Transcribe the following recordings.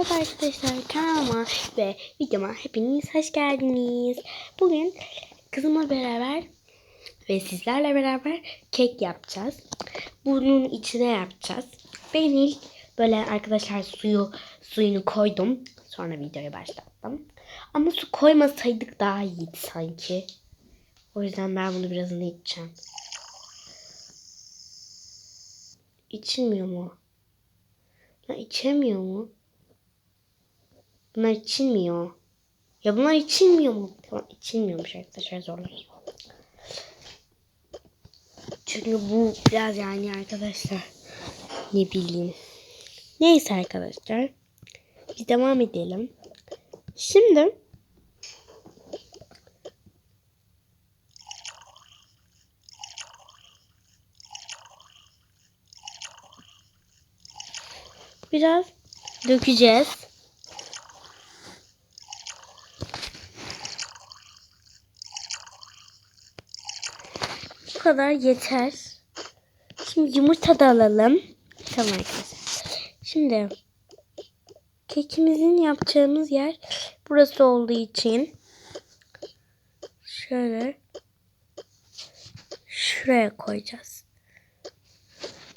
Merhaba arkadaşlar kanalıma ve videoma hepiniz hoş geldiniz. Bugün kızımla beraber ve sizlerle beraber kek yapacağız. Bunun içine yapacağız. Ben ilk böyle arkadaşlar suyu suyunu koydum. Sonra videoyu başlattım. Ama su koymasaydık daha iyiydi sanki. O yüzden ben bunu birazını içeceğim. İçilmiyor mu? Ha, içemiyor mu? Bunlar içilmiyor. Ya bunlar içilmiyor mu? Tamam içilmiyormuş arkadaşlar zorlar. Çünkü bu biraz yani arkadaşlar ne bileyim. Neyse arkadaşlar. Biz devam edelim. Şimdi biraz dökeceğiz. Bu kadar yeter. Şimdi yumurta da alalım. Tamam arkadaşlar. Şimdi kekimizin yapacağımız yer burası olduğu için şöyle şuraya koyacağız.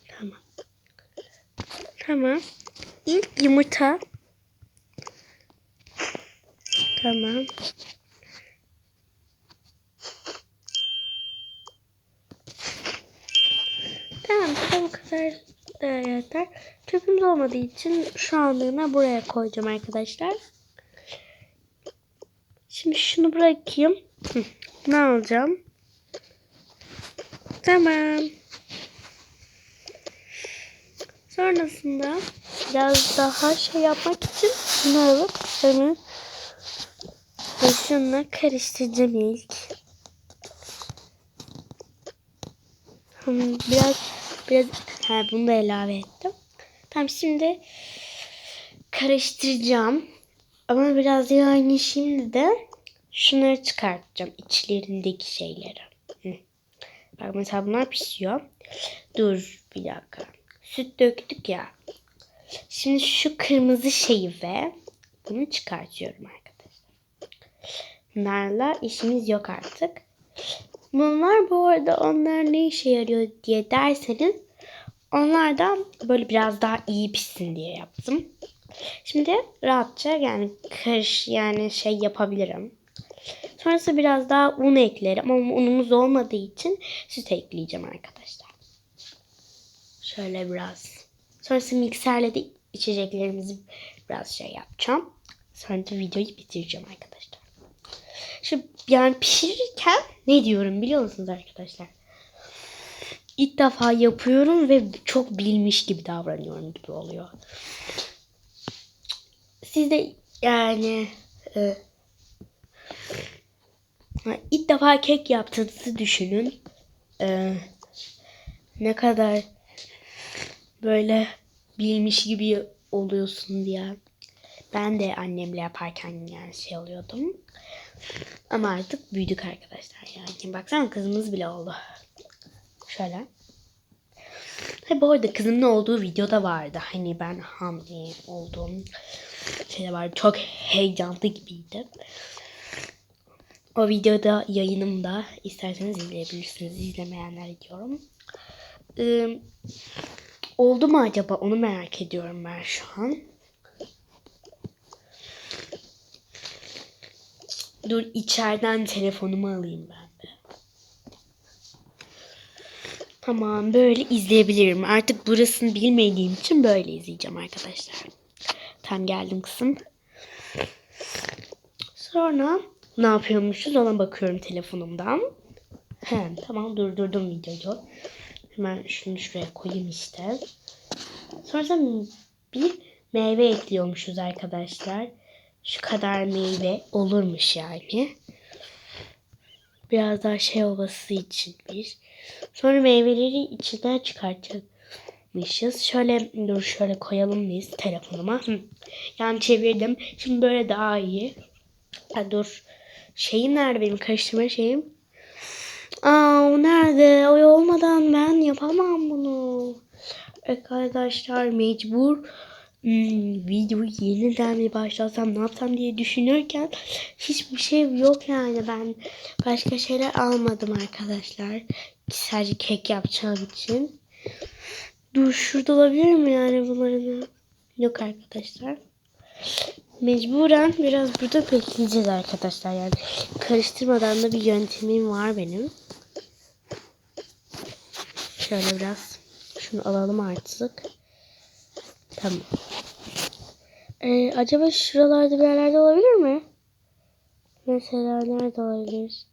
Tamam. Tamam. İlk yumurta. Tamam. Kadar da yeter. Çöpümüz olmadığı için şu anlığına buraya koyacağım arkadaşlar. Şimdi şunu bırakayım. Hı, ne alacağım? Tamam. Sonrasında biraz daha şey yapmak için bunu alıp hemen şununla karıştıracağım ilk. Biraz biraz ha, bunu da ilave ettim. Tamam şimdi karıştıracağım. Ama biraz yani şimdi de şunları çıkartacağım. içlerindeki şeyleri. Bak mesela bunlar pişiyor. Dur bir dakika. Süt döktük ya. Şimdi şu kırmızı şeyi ve bunu çıkartıyorum arkadaşlar. Bunlarla işimiz yok artık. Bunlar bu arada onlar ne işe yarıyor diye derseniz onlardan böyle biraz daha iyi pişsin diye yaptım. Şimdi rahatça yani karış yani şey yapabilirim. Sonrası biraz daha un eklerim ama unumuz olmadığı için süt ekleyeceğim arkadaşlar. Şöyle biraz. Sonrası mikserle de içeceklerimizi biraz şey yapacağım. Sonra da videoyu bitireceğim arkadaşlar. Şu yani pişirirken ne diyorum biliyor musunuz arkadaşlar? İlk defa yapıyorum ve çok bilmiş gibi davranıyorum gibi oluyor. Siz de yani e, ilk defa kek yaptığınızı düşünün. E, ne kadar böyle bilmiş gibi oluyorsun diye. Ben de annemle yaparken yani şey oluyordum. Ama artık büyüdük arkadaşlar yani. Baksana kızımız bile oldu. Şöyle. Ha bu arada kızımın olduğu videoda vardı. Hani ben hamile olduğum şey vardı. Çok heyecanlı gibiydi. O videoda yayınımda isterseniz izleyebilirsiniz. İzlemeyenler diyorum. Ee, oldu mu acaba onu merak ediyorum ben şu an. Dur içeriden telefonumu alayım ben de. Tamam böyle izleyebilirim. Artık burasını bilmediğim için böyle izleyeceğim arkadaşlar. Tam geldim kısım. Sonra ne yapıyormuşuz ona bakıyorum telefonumdan. He, tamam durdurdum videoyu. Hemen şunu şuraya koyayım işte. Sonrasında bir meyve ekliyormuşuz arkadaşlar. Şu kadar meyve olurmuş yani. Biraz daha şey olması için bir. Sonra meyveleri içinden çıkartacakmışız. Şöyle dur şöyle koyalım biz telefonuma. Yani çevirdim. Şimdi böyle daha iyi. Ha, dur. Şeyim nerede benim karıştırma şeyim? Aa o nerede? O olmadan ben yapamam bunu. Arkadaşlar mecbur Hmm, videoyu yeniden mi başlasam ne yapsam diye düşünürken hiçbir şey yok yani ben başka şeyler almadım arkadaşlar. Sadece kek yapacağım için. Dur şurada olabilir mi yani bunların? Yok arkadaşlar. Mecburen biraz burada bekleyeceğiz arkadaşlar. Yani karıştırmadan da bir yöntemim var benim. Şöyle biraz şunu alalım artık. Tamam. Ee, acaba şuralarda bir yerlerde olabilir mi? Mesela nerede olabilir?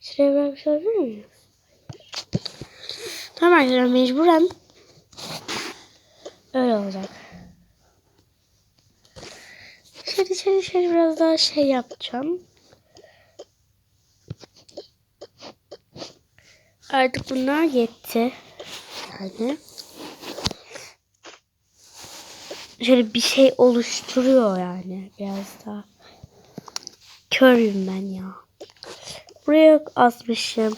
Şuraya bırakmış olabilir mi? Tamam arkadaşlar mecburen öyle olacak. Şöyle şöyle şöyle biraz daha şey yapacağım. Artık bunlar yetti. Yani. Şöyle bir şey oluşturuyor yani biraz daha. Körüm ben ya. Buraya asmışım.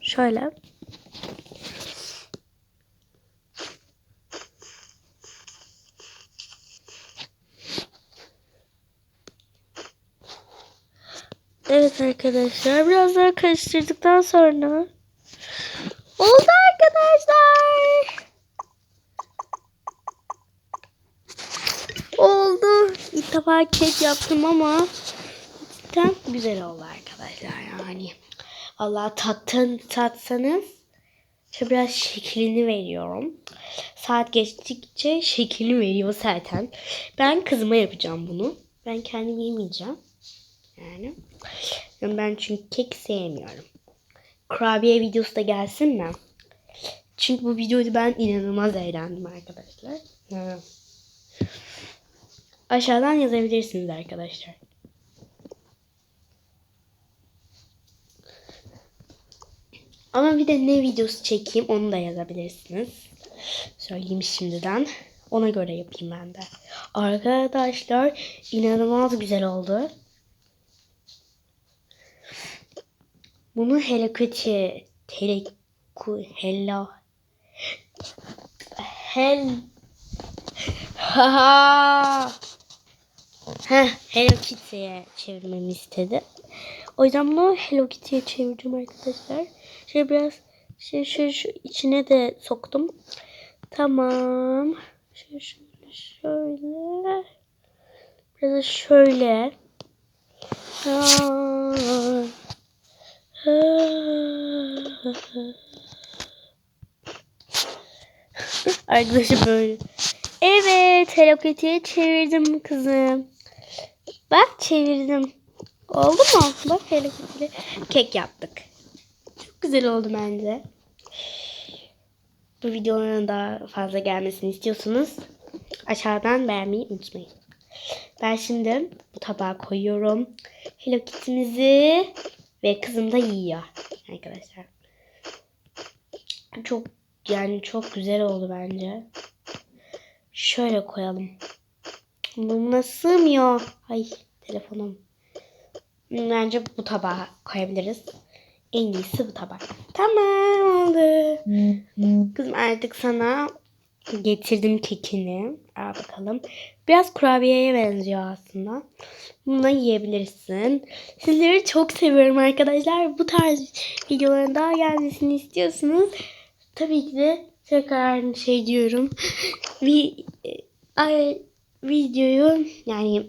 Şöyle. Evet arkadaşlar biraz daha karıştırdıktan sonra oldu arkadaşlar. Oldu. İlk defa kek yaptım ama cidden güzel oldu arkadaşlar yani. Allah tattın tatsanız şöyle biraz şeklini veriyorum. Saat geçtikçe şeklini veriyor zaten. Ben kızıma yapacağım bunu. Ben kendim yemeyeceğim. Yani. Ben çünkü kek sevmiyorum. Kurabiye videosu da gelsin mi? Çünkü bu videoyu ben inanılmaz eğlendim arkadaşlar. Ha. Aşağıdan yazabilirsiniz arkadaşlar. Ama bir de ne videosu çekeyim onu da yazabilirsiniz. Söyleyeyim şimdiden. Ona göre yapayım ben de. Arkadaşlar inanılmaz güzel oldu. Bunu Hello Kitty Hello Hello Hel Ha Heh, Hello Kitty'ye çevirmemi istedi. O yüzden bunu Hello Kitty'ye çevirdim arkadaşlar. Şöyle biraz şey şöyle şu içine de soktum. Tamam. Şöyle şöyle şöyle. Biraz da şöyle. Aa. Arkadaşlar böyle. Evet Hello Kitty'ye çevirdim kızım. Bak çevirdim. Oldu mu? Bak Hello Kitty'li kek yaptık. Çok güzel oldu bence. Bu videoların daha fazla gelmesini istiyorsanız aşağıdan beğenmeyi unutmayın. Ben şimdi bu tabağa koyuyorum. Hello Kitty'mizi ve kızım da yiyor arkadaşlar. Çok yani çok güzel oldu bence. Şöyle koyalım. Buna sığmıyor. Ay telefonum. Bence bu tabağa koyabiliriz. En iyisi bu tabak. Tamam oldu. Kızım artık sana getirdim kekini. Al bakalım. Biraz kurabiyeye benziyor aslında. Bunu yiyebilirsin. Sizleri çok seviyorum arkadaşlar. Bu tarz videoların daha gelmesini istiyorsanız tabii ki de tekrar şey diyorum. Bir ay, videoyu yani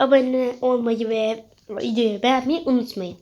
abone olmayı ve videoyu beğenmeyi unutmayın.